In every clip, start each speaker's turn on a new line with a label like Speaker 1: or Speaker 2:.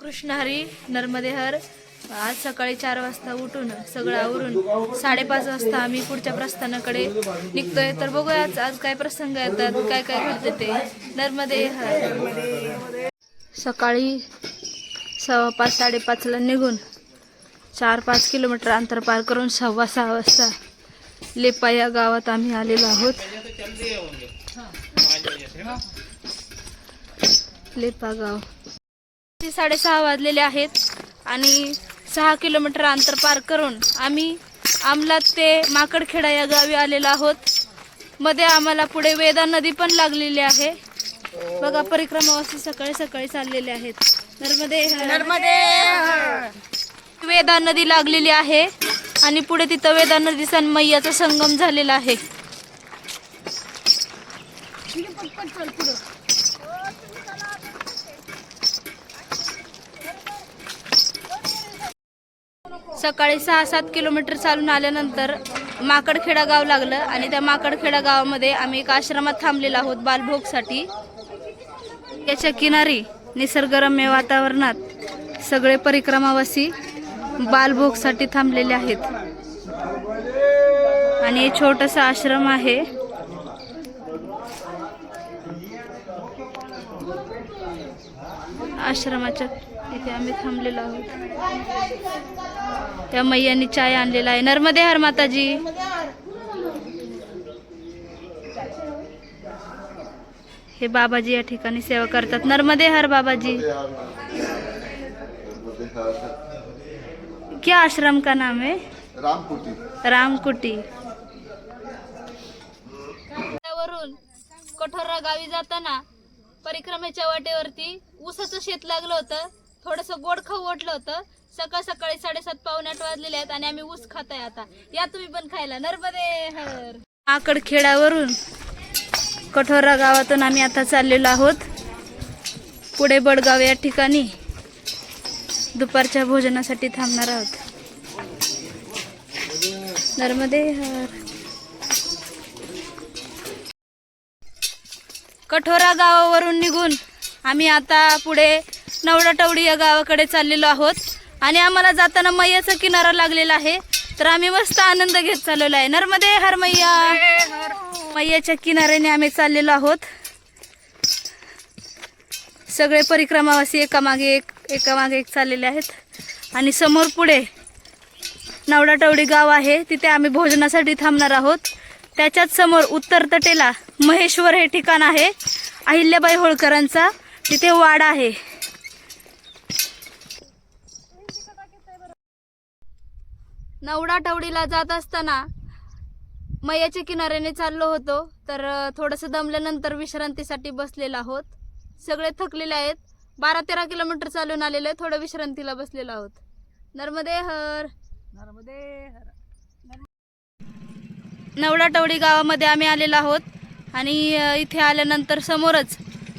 Speaker 1: कृष्णहरी नर्मदेहर. आज सकाळी चार वाजता उठून सगळं आवरून साडेपाच वाजता आम्ही पुढच्या प्रस्थानाकडे निघतोय. तर बघूया आज आज काय प्रसंग येतात काय काय घडते ते. नर्मदेहर. सकाळी सव्वा पाच साडेपाचला निघून चार पाच किलोमीटर अंतर पार करून सव्वा सहा वाजता लेपा या गावात आम्ही आलेलो आहोत. लेपा गाव. ते साडेसहा वाजलेले आहेत आणि सहा किलोमीटर अंतर पार करून आम्ही आमलात ते माकडखेडा या गावी आलेलो आहोत. मध्ये आम्हाला पुढे वेदा नदी पण लागलेली आहे. बघा परिक्रमावासी सकाळी सकाळी चाललेले आहेत. नर्मदे वेदा नदी लागलेली आहे आणि पुढे तिथं वेदा आणि मैयाचा संगम झालेला आहे. सकाळी सहा सात किलोमीटर चालून आल्यानंतर माकडखेडा गाव लागलं आणि त्या माकडखेडा गावामध्ये आम्ही एक आश्रमात थांबलेलो आहोत बालभोगसाठी. याच्या किनारी निसर्गरम्य वातावरणात सगळे परिक्रमावासी बालभोगसाठी थांबलेले आहेत. आणि छोटंसं आश्रम आहे. आश्रमाच्या इथे आम्ही थांबलेलो आहोत. त्या मैयांनी चाय आणलेला आहे. नर्मदे हर माताजी. हे बाबाजी या ठिकाणी सेवा करतात. नर्मदे हर बाबाजी. क्या आश्रम का नाम है?
Speaker 2: रामकुटी.
Speaker 1: रामकुटी. वरून कठोरा गावी जाताना परिक्रमेच्या वाटेवरती ऊसाचं शेत लागलं होतं. थोडस गोड खाऊ वाटलं होतं. सकाळ सकाळी साडेसात पावणे आठ वाजलेले आहेत आणि आम्ही ऊस खात आहे आता. या तुम्ही पण खायला. नर्मदे हर. आकड खेड्यावरून कठोरा गावातून आम्ही आता चाललेलो आहोत. पुढे बडगाव या ठिकाणी दुपारच्या भोजनासाठी थांबणार आहोत. नर्मदे हर. कठोरा गावावरून निघून आम्ही आता पुढे नवडाटवडी या गावाकडे चाललेलो आहोत. आणि आम्हाला जाताना मैयाचा किनारा लागलेला आहे. तर आम्ही मस्त आनंद घेत चाललेलो आहे. नर्मदे हर मैया. मैयाच्या किनाऱ्याने आम्ही चाललेलो आहोत. सगळे परिक्रमावासी एकामागे एक एकामागे एक चाललेले आहेत. आणि समोर पुढे नवडाटवडी गाव आहे. तिथे आम्ही भोजनासाठी थांबणार आहोत. त्याच्याच समोर उत्तर तटेला महेश्वर हे ठिकाण आहे. अहिल्याबाई होळकरांचा तिथे वाडा आहे. नवडाटवडीला जात असताना मैयाच्या किनाऱ्याने चाललो होतो. तर थोडंसं दमल्यानंतर विश्रांतीसाठी बसलेलो आहोत. सगळे थकलेले आहेत. बारा तेरा किलोमीटर चालून आलेले थोडं विश्रांतीला बसलेलो आहोत. नर्मदे हर. नवडाटवडी गावामध्ये आम्ही आलेलो आहोत. आणि इथे आल्यानंतर समोरच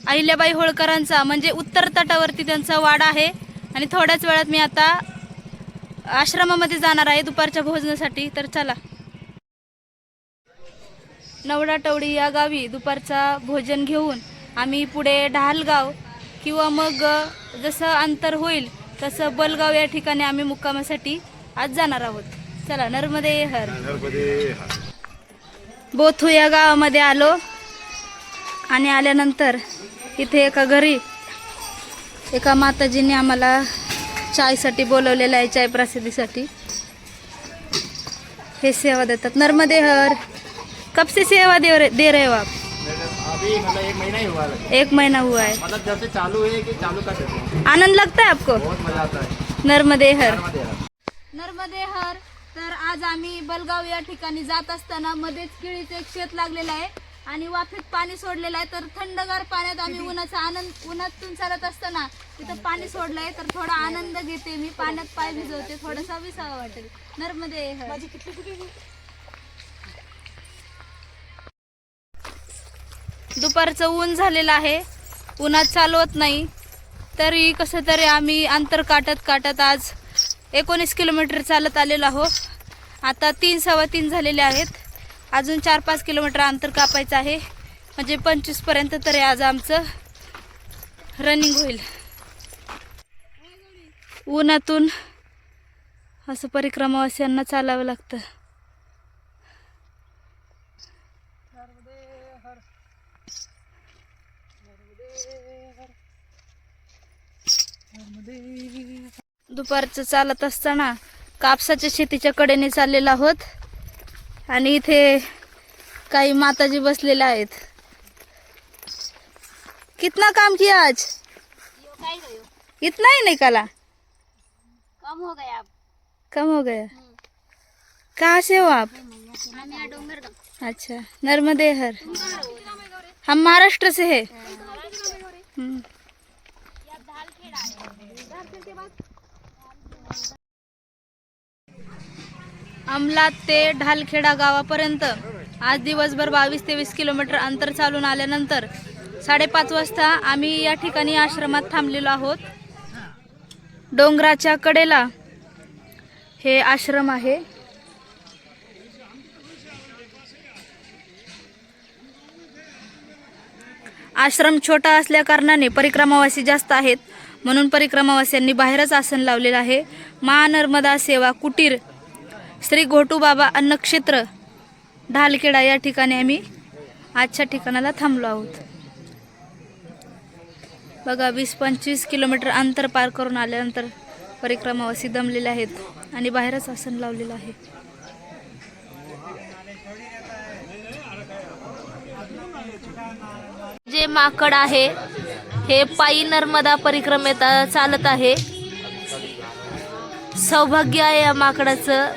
Speaker 1: अहिल्याबाई होळकरांचा म्हणजे उत्तर तटावरती त्यांचा वाडा आहे. आणि थोड्याच वेळात मी आता आश्रमामध्ये जाणार आहे दुपारच्या भोजनासाठी. तर चला. नवडाटवडी या गावी दुपारचा भोजन घेऊन आम्ही पुढे ढालगाव किंवा मग जसं अंतर होईल तसं बलगाव या ठिकाणी आम्ही मुक्कामासाठी आज जाणार आहोत. चला नर्मदे हर. बोथू या गावामध्ये आलो आणि आल्यानंतर इथे एका घरी एका माताजीने आम्हाला चायसाठी बोलवलेलं आहे चाय प्रसिद्धीसाठी. हे सेवा देतात. नर्मदे हर कब से सेवा दे रहे दे रहे हो आप
Speaker 3: अभी मतलब एक महीना ही हुआ है।
Speaker 1: एक महीना हुआ है.
Speaker 3: मतलब जब से चालू है कि चालू कर देते हैं।
Speaker 1: आनंद लगता है आपको?
Speaker 3: बहुत मजा आता है।
Speaker 1: नर्मदे हर
Speaker 3: नर्मदे हर.
Speaker 1: तर आज आम्ही बलगाव या ठिकाणी जात असताना मध्येच केळीचं एक शेत लागलेलं आहे आणि वाफेत पाणी सोडलेलं आहे. तर थंडगार पाण्यात आम्ही उन्हाचा आनंद उन्हातून चालत असताना तिथं पाणी सोडलंय. तर थोडा आनंद घेते मी. पाण्यात पाय भिजवते. थोडासा विसावा वाटेल. नर्मदे दुपारचं ऊन झालेलं आहे. उन्हात चालवत नाही. तरी कसं तरी आम्ही अंतर काटत काटत आज एकोणीस किलोमीटर चालत आलेलो आहो. आता तीन सव्वा तीन झालेले आहेत. अजून चार पाच किलोमीटर अंतर कापायचं आहे. म्हणजे पंचवीसपर्यंत तरी आज आमचं रनिंग होईल. उन्हातून असं परिक्रमावासियांना चालावं लागतं. दुपारचं चालत असताना कापसाच्या शेतीच्या कडेने चाललेलो आहोत. आणि इथे काही माताजी बसलेल्या आहेत. कितना काम किया आज? इतना ही नहीं कला?
Speaker 2: कम हो गया अब.
Speaker 1: कम हो गया? कहाँ से हो आप? अच्छा नर्मदे हर हम महाराष्ट्र से है. अमलात ते ढालखेडा गावापर्यंत. आज दिवसभर बावीस तेवीस किलोमीटर अंतर चालून आल्यानंतर साडेपाच वाजता आम्ही या ठिकाणी आश्रमात थांबलेलो आहोत. डोंगराच्या कडेला हे आश्रम आहे. आश्रम छोटा असल्या कारणाने परिक्रमावासी जास्त आहेत. म्हणून परिक्रमावासियांनी बाहेरच आसन लावलेलं आहे. महानर्मदा सेवा कुटीर श्री घोटूबाबा अन्नक्षेत्र ढालखेडा. या ठिकाणी आम्ही आजच्या ठिकाणाला थांबलो आहोत. बघा वीस पंचवीस किलोमीटर अंतर पार करून आल्यानंतर परिक्रमावासी दमलेले आहेत आणि बाहेरच आसन लावलेलं आहे. जे माकड आहे हे पायी नर्मदा परिक्रमेत चालत आहे. सौभाग्य आहे या माकडाचं.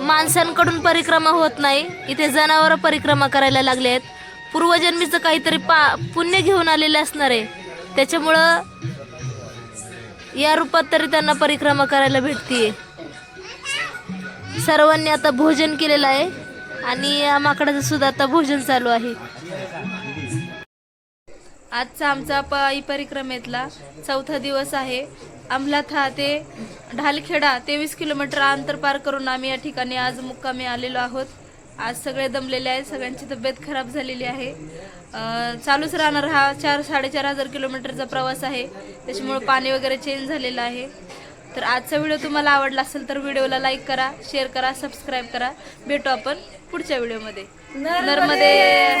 Speaker 1: माणसांकडून परिक्रमा होत नाही. इथे जनावर परिक्रमा करायला लागले आहेत. पूर्वजन्मीचं काहीतरी पा पुण्य घेऊन आलेले असणार आहे. त्याच्यामुळं या रूपात तरी त्यांना परिक्रमा करायला भेटतीये. सर्वांनी आता भोजन केलेलं आहे. आणि या माकडाचं सुद्धा आता भोजन चालू आहे. आजचा आमचा पायी परिक्रमेतला चौथा दिवस आहे. अंमलाथा ते ढालखेडा तेवीस किलोमीटर अंतर पार करून आम्ही या ठिकाणी आज मुक्कामी आलेलो आहोत. आज सगळे दमलेले आहेत. सगळ्यांची तब्येत खराब झालेली आहे. चालूच राहणार हा चार साडेचार हजार किलोमीटरचा प्रवास आहे. त्याच्यामुळे पाणी वगैरे चेंज झालेलं आहे. तर आजचा व्हिडिओ तुम्हाला आवडला असेल तर व्हिडिओला लाईक करा शेअर करा सबस्क्राईब करा. भेटू आपण पुढच्या व्हिडिओमध्ये. नर्मदे!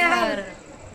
Speaker 1: हर!